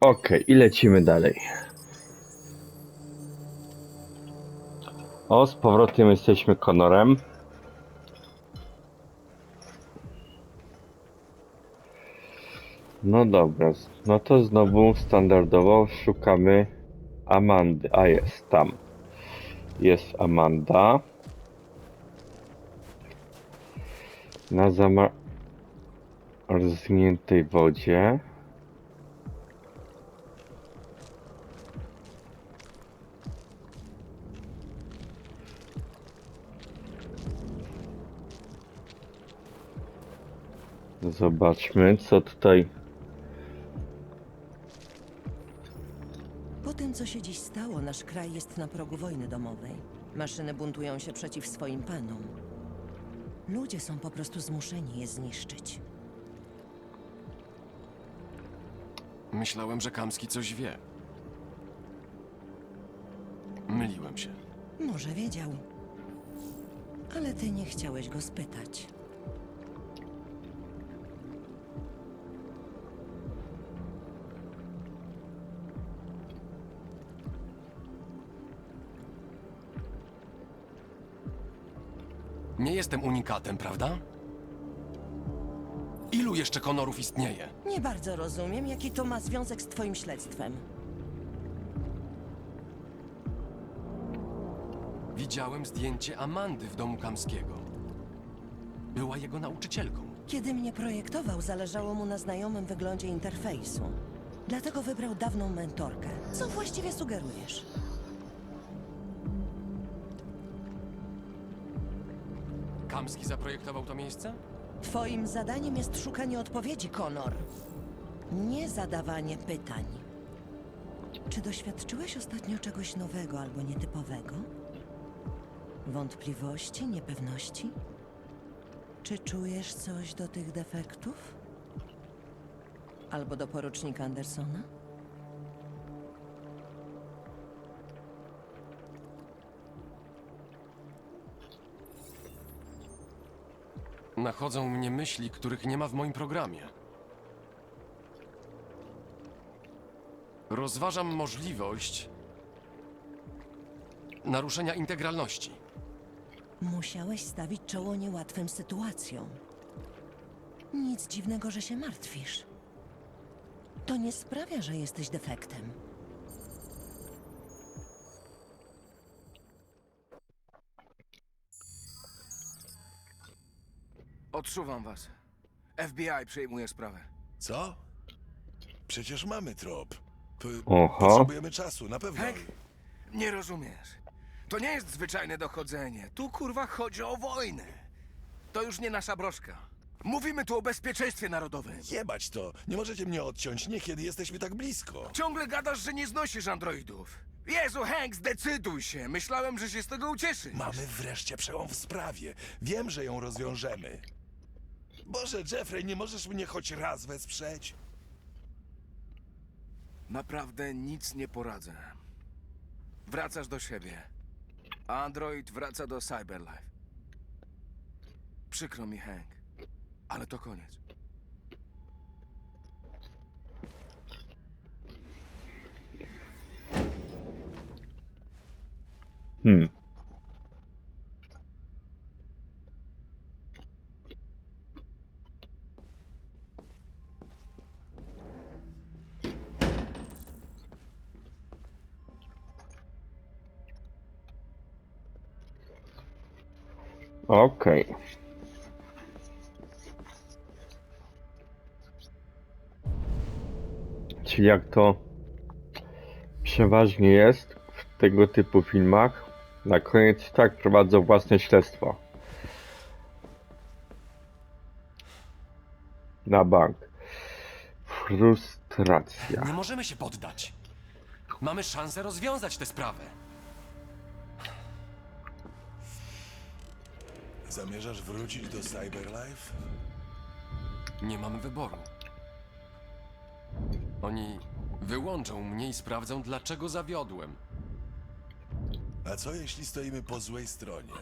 Okej, i lecimy dalej. O, z powrotem jesteśmy Conorem. No dobra, no to znowu standardowo szukamy Amandy. A jest tam. Jest Amanda. Na zamarzniętej wodzie. Zobaczmy, co tutaj. Po tym, co się dziś stało, nasz kraj jest na progu wojny domowej. Maszyny buntują się przeciw swoim panom. Ludzie są po prostu zmuszeni je zniszczyć. Myślałem, że Kamski coś wie. Myliłem się. Może wiedział. Ale ty nie chciałeś go spytać. Nie jestem unikatem, prawda? Ilu jeszcze konorów istnieje? Nie bardzo rozumiem, jaki to ma związek z twoim śledztwem. Widziałem zdjęcie Amandy w domu Kamskiego. Była jego nauczycielką. Kiedy mnie projektował, zależało mu na znajomym wyglądzie interfejsu. Dlatego wybrał dawną mentorkę. Co właściwie sugerujesz? Kamski zaprojektował to miejsce? Twoim zadaniem jest szukanie odpowiedzi, Konor. Nie zadawanie pytań. Czy doświadczyłeś ostatnio czegoś nowego albo nietypowego? Wątpliwości, niepewności? Czy czujesz coś do tych defektów? Albo do porucznika Andersona? Nachodzą mnie myśli, których nie ma w moim programie. Rozważam możliwość naruszenia integralności. Musiałeś stawić czoło niełatwym sytuacjom. Nic dziwnego, że się martwisz. To nie sprawia, że jesteś defektem. Odsuwam was. FBI przejmuje sprawę. Co? Przecież mamy trop. P Oho. Potrzebujemy czasu, na pewno. Hank, nie rozumiesz. To nie jest zwyczajne dochodzenie. Tu kurwa chodzi o wojnę. To już nie nasza broszka. Mówimy tu o bezpieczeństwie narodowym. Jebać to! Nie możecie mnie odciąć, nie kiedy jesteśmy tak blisko. Ciągle gadasz, że nie znosisz androidów. Jezu, Hank, zdecyduj się. Myślałem, że się z tego ucieszysz. Mamy wreszcie przełom w sprawie. Wiem, że ją rozwiążemy. Boże, Jeffrey, nie możesz mnie choć raz wesprzeć? Naprawdę nic nie poradzę. Wracasz do siebie. A Android wraca do Cyberlife. Przykro mi, Hank. Ale to koniec. Hmm. Okej. Czyli jak to przeważnie jest w tego typu filmach, na koniec tak prowadzą własne śledztwo. Na bank. Frustracja. Nie możemy się poddać. Mamy szansę rozwiązać tę sprawę. Zamierzasz wrócić do Cyberlife? Nie mam wyboru. Oni wyłączą mnie i sprawdzą, dlaczego zawiodłem. A co jeśli stoimy po złej stronie?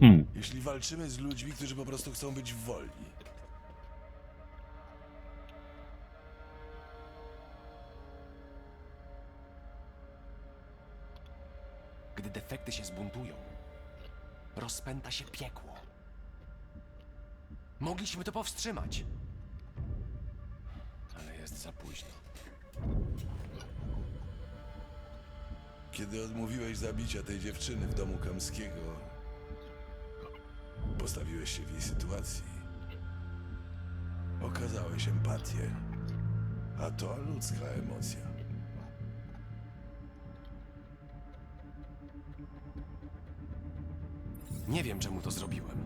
Hmm. Jeśli walczymy z ludźmi, którzy po prostu chcą być wolni. Gdy defekty się zbuntują, rozpęta się piekło. Mogliśmy to powstrzymać. Ale jest za późno. Kiedy odmówiłeś zabicia tej dziewczyny w domu Kamskiego, postawiłeś się w jej sytuacji. Okazałeś empatię, a to ludzka emocja. Nie wiem, czemu to zrobiłem.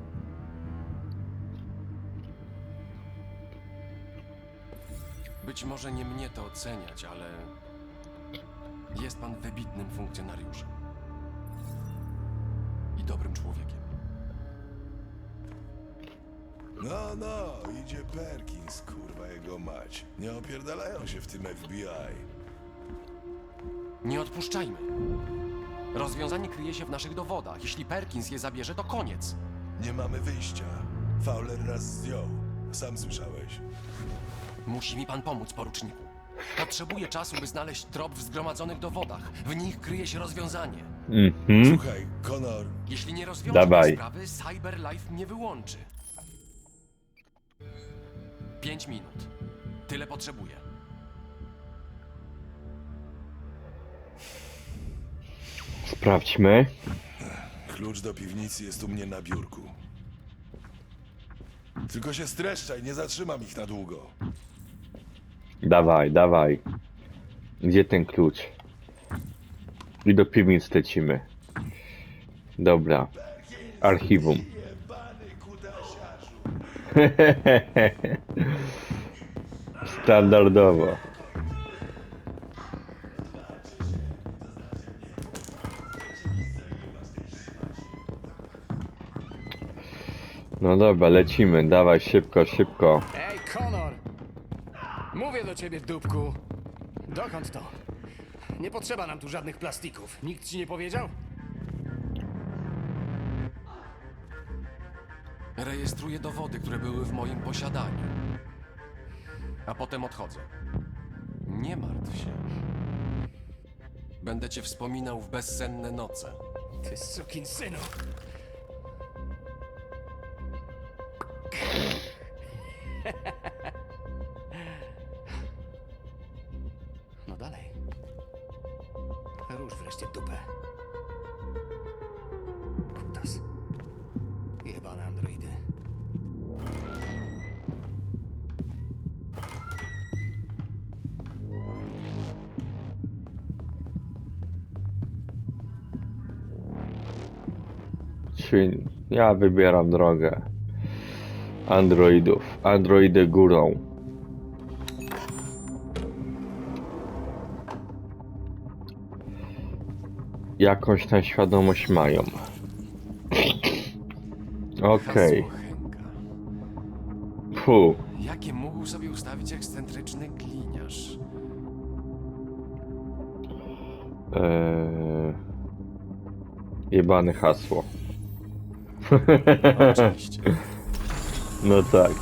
Być może nie mnie to oceniać, ale jest pan wybitnym funkcjonariuszem. I dobrym człowiekiem. No, no, idzie Perkins, kurwa jego mać. Nie opierdalają się w tym FBI. Nie odpuszczajmy. Rozwiązanie kryje się w naszych dowodach. Jeśli Perkins je zabierze, to koniec. Nie mamy wyjścia. Fowler nas zdjął. Sam słyszałeś. Musi mi pan pomóc, poruczniku. Potrzebuję czasu, by znaleźć trop w zgromadzonych dowodach. W nich kryje się rozwiązanie. Mhm. Słuchaj, Connor, Jeśli nie Dawaj. tej sprawy, Cyberlife mnie wyłączy. Pięć minut. Tyle potrzebuję. Sprawdźmy. klucz do piwnicy jest u mnie na biurku. Tylko się streszczaj, nie zatrzymam ich na długo. Dawaj, dawaj. Gdzie ten klucz? I do piwnic lecimy. Dobra. Archiwum. Standardowo. No dobra, lecimy. Dawaj szybko, szybko. Ej, Konor! Mówię do ciebie, dupku. Dokąd to? Nie potrzeba nam tu żadnych plastików. Nikt ci nie powiedział? Rejestruję dowody, które były w moim posiadaniu. A potem odchodzę. Nie martw się. Będę cię wspominał w bezsenne noce. Ty sukin synu! No dalej. Rusz wreszcie dupę. Kutas. Jebane androidy. Ja wybieram drogę androidów. Androidy górą. Jakąś tam świadomość mają. Okej. Henka. Fu. Jakie mógł sobie ustawić ekscentryczny gliniarz? Eee... Jebane hasło. Oczywiście. No tak.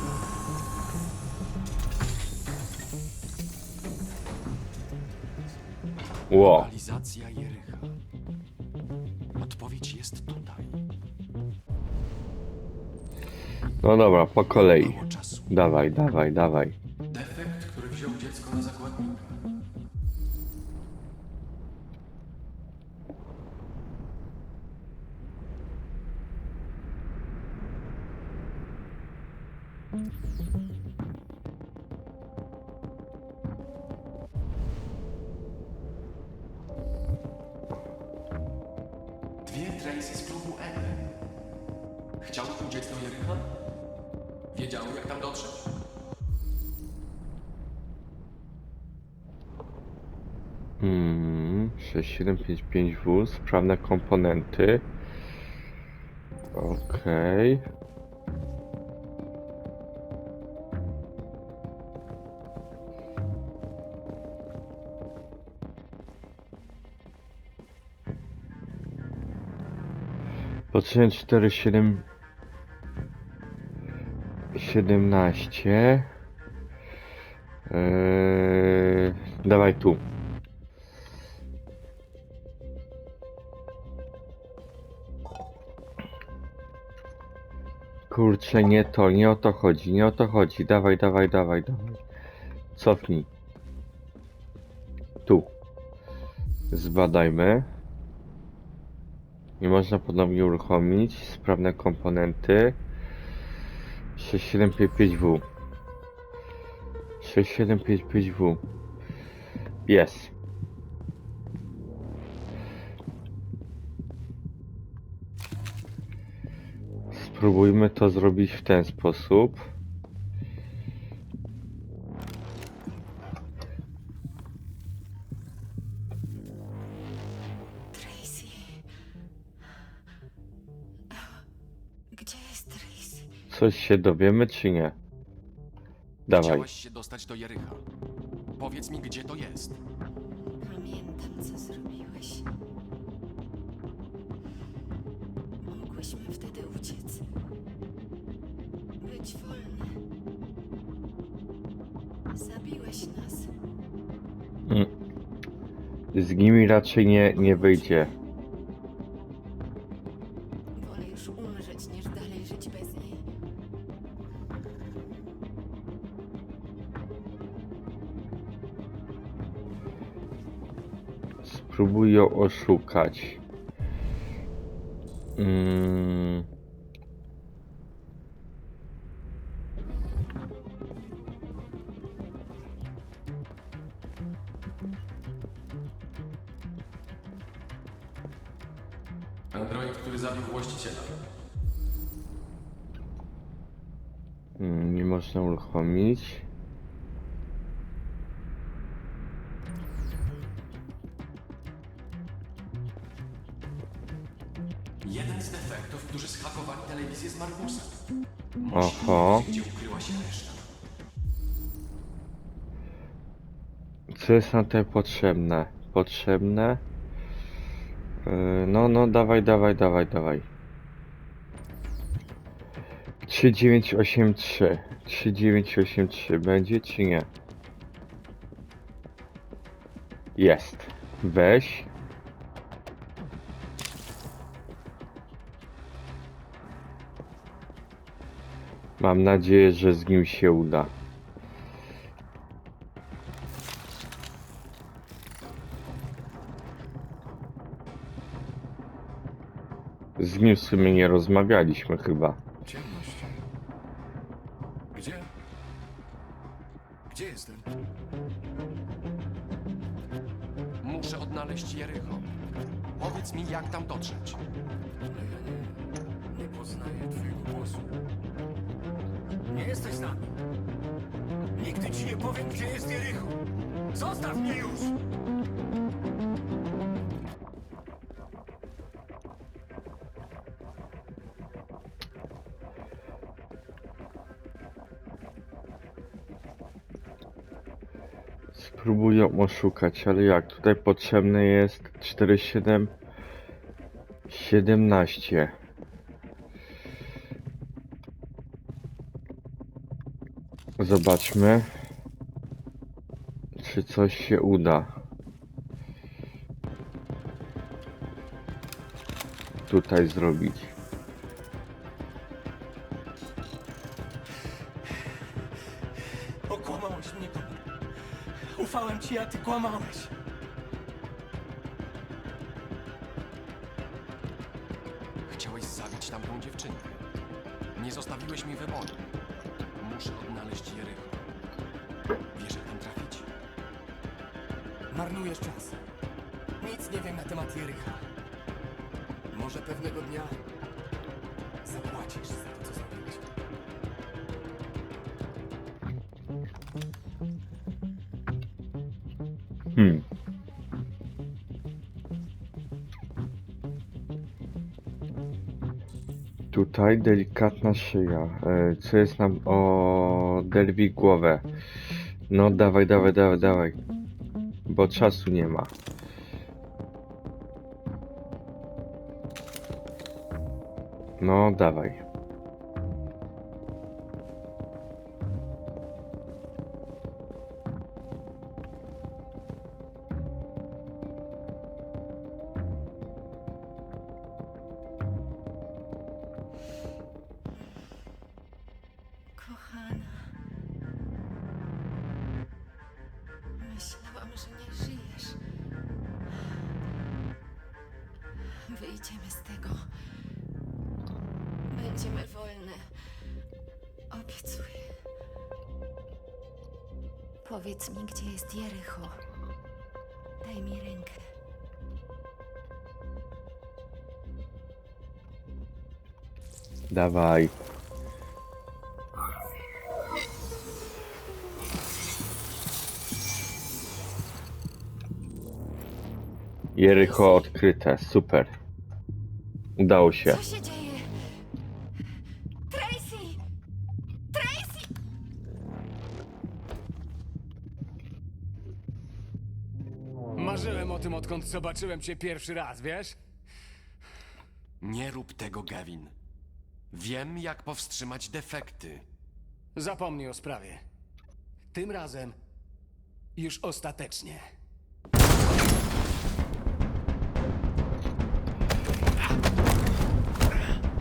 Lokalizacja Jericha. Odpowiedź jest tutaj. No dobra, po kolei. Mało czasu. Dawaj, dawaj, dawaj. Tracy z klubu Eden. Chciał uciec do Jericha? Wiedział, jak tam dotrzeć? Hmm, 6755W, sprawne komponenty. Okej. Pacjent 47 17 eee, Dawaj tu Kurczę, nie to, nie o to chodzi, nie o to chodzi. Dawaj, dawaj, dawaj, dawaj. Cofnij. Tu. Zbadajmy. Nie można ponownie uruchomić. Sprawne komponenty. 6755W. 6755W. Jest. Spróbujmy to zrobić w ten sposób. Coś się dowiemy, czy nie? Dawaj. Chciałaś się dostać do Jericha. Powiedz mi, gdzie to jest. Pamiętam, co zrobiłeś. Mogłyśmy wtedy uciec. Być wolne. Zabiłeś nas. Z nimi raczej nie, nie wyjdzie. Spróbuj ją oszukać. Mm. Android, który zabił właściciela. Mm, Nie można uruchomić. Jeden z defektów, którzy schakowali telewizję z Markusa. Oho. Gdzie ukryła się reszta? Co jest nam tutaj potrzebne? Potrzebne. Yy, No, no, dawaj, dawaj, dawaj, dawaj. 3983. 3983 będzie czy nie? Jest. Weź. Mam nadzieję, że z nim się uda. Z nim w sumie nie rozmawialiśmy chyba. Ciemność. Gdzie? Gdzie jestem? Muszę odnaleźć Jericho. Powiedz mi, jak tam dotrzeć. Ale ja nie, nie poznaję twojego głosu. Jesteś z nami. Nigdy ci nie powiem, gdzie jest Jericho. Zostaw mnie już! Spróbuję oszukać, ale jak? Tutaj potrzebne jest 47 17. Zobaczmy, czy coś się uda. Tutaj zrobić. Okłamałeś mnie. Ufałem ci, a ty kłamałeś. Chciałeś zabić tamtą dziewczynę. Nie zostawiłeś mi wyboru. Muszę odnaleźć Jericho. Wiesz, jak tam trafić? Marnujesz czas. Nic nie wiem na temat Jericha. Może pewnego dnia zapłacisz za to, Tutaj delikatna szyja. E, Co jest nam o derwi głowę? No dawaj, dawaj, dawaj, dawaj. Bo czasu nie ma. No dawaj. Wyjdziemy z tego. Będziemy wolne. Obiecuję. Powiedz mi, gdzie jest Jericho. Daj mi rękę. Dawaj. Jericho odkryte, super. Udało się. Co się dzieje? Tracy! Tracy! Marzyłem o tym, odkąd zobaczyłem cię pierwszy raz, wiesz? Nie rób tego, Gavin. Wiem, jak powstrzymać defekty. Zapomnij o sprawie. Tym razem już ostatecznie.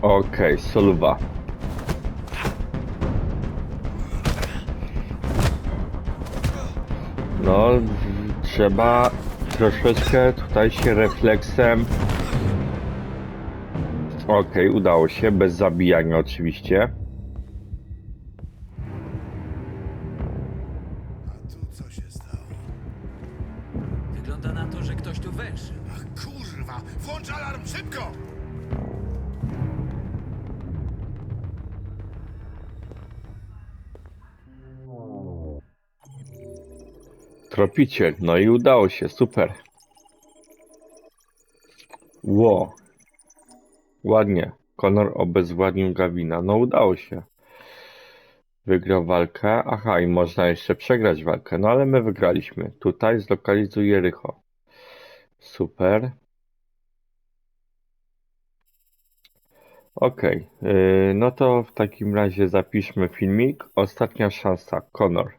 Okej, soluwa. No, w- trzeba troszeczkę tutaj się refleksem. Okej, udało się, bez zabijania oczywiście. Tropiciel, no i udało się, super. Ło. Ładnie. Konor obezwładnił Gawina. No udało się. Wygrał walkę. Aha, i można jeszcze przegrać walkę. No ale my wygraliśmy. Tutaj zlokalizuj Jericho. Super. Yy, no to w takim razie zapiszmy filmik. Ostatnia szansa, Conor.